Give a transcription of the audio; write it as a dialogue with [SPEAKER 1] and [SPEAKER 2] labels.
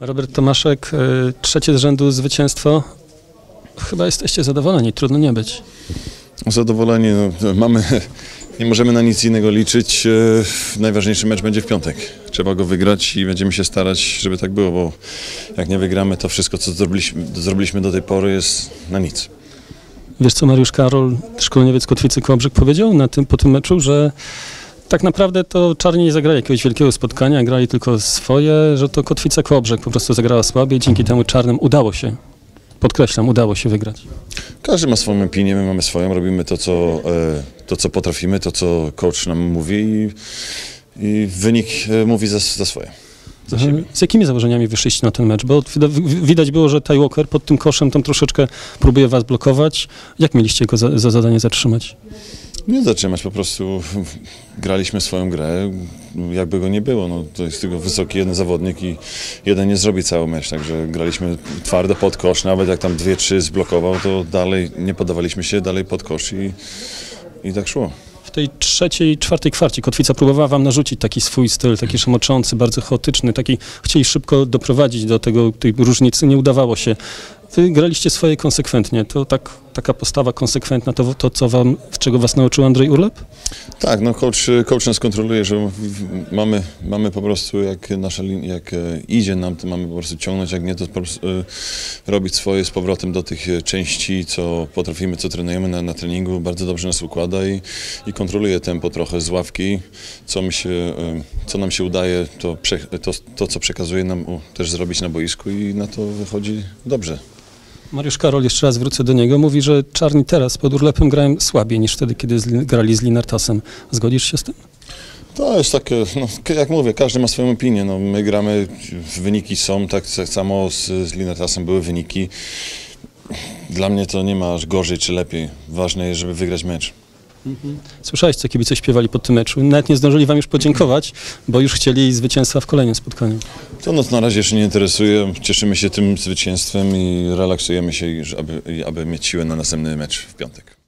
[SPEAKER 1] Robert Tomaszek, y, trzecie z rzędu zwycięstwo. Chyba jesteście zadowoleni, trudno nie być.
[SPEAKER 2] Zadowoleni, no, mamy, nie możemy na nic innego liczyć. E, Najważniejszy mecz będzie w piątek. Trzeba go wygrać i będziemy się starać, żeby tak było, bo jak nie wygramy, to wszystko, co zrobiliśmy, zrobiliśmy do tej pory jest na nic.
[SPEAKER 1] Wiesz co Mariusz Karol, szkoleniowiec Kotwicy Kołobrzeg powiedział na tym, po tym meczu, że tak naprawdę to Czarni nie zagrali jakiegoś wielkiego spotkania, grali tylko swoje, że to Kotwica Kołobrzeg po prostu zagrała słabiej, dzięki temu Czarnym udało się, podkreślam, udało się wygrać.
[SPEAKER 2] Każdy ma swoją opinię, my mamy swoją, robimy to, co, e, to, co potrafimy, to, co coach nam mówi i, i wynik e, mówi za, za swoje.
[SPEAKER 1] Z jakimi założeniami wyszliście na ten mecz? Bo widać było, że Ty Walker pod tym koszem tam troszeczkę próbuje was blokować. Jak mieliście go za, za zadanie zatrzymać?
[SPEAKER 2] Nie zatrzymać, po prostu graliśmy swoją grę, jakby go nie było. No, to jest tylko wysoki jeden zawodnik i jeden nie zrobi cały mecz, także graliśmy twardo pod kosz, nawet jak tam dwie, trzy zblokował, to dalej nie podawaliśmy się, dalej pod kosz i, i tak szło.
[SPEAKER 1] W tej trzeciej, czwartej kwarcie Kotwica próbowała wam narzucić taki swój styl, taki szamoczący, bardzo chaotyczny, taki chcieli szybko doprowadzić do tego, tej różnicy, nie udawało się. Wy graliście swoje konsekwentnie. To tak, taka postawa konsekwentna, to, to co wam, czego was nauczył Andrzej Urlep?
[SPEAKER 2] Tak, no coach, coach nas kontroluje, że mamy, mamy po prostu jak nasza linia, jak e, idzie nam, to mamy po prostu ciągnąć, jak nie to po prostu e, robić swoje z powrotem do tych e, części, co potrafimy, co trenujemy na, na treningu, bardzo dobrze nas układa i, i kontroluje tempo trochę z ławki, co, mi się, co nam się udaje, to, to, to co przekazuje nam też zrobić na boisku i na to wychodzi dobrze.
[SPEAKER 1] Mariusz Karol, jeszcze raz wrócę do niego, mówi, że Czarni teraz pod Urlepem grają słabiej niż wtedy, kiedy z, grali z Linartasem. Zgodzisz się z tym?
[SPEAKER 2] To jest takie, no, jak mówię, każdy ma swoją opinię. No, my gramy, wyniki są, tak samo z, z Linatasem były wyniki. Dla mnie to nie ma aż gorzej czy lepiej. Ważne jest, żeby wygrać mecz.
[SPEAKER 1] Słyszałeś, co kibice śpiewali po tym meczu. Nawet nie zdążyli wam już podziękować, bo już chcieli zwycięstwa w kolejnym spotkaniu.
[SPEAKER 2] To nas na razie jeszcze nie interesuje. Cieszymy się tym zwycięstwem i relaksujemy się, aby, aby mieć siłę na następny mecz w piątek.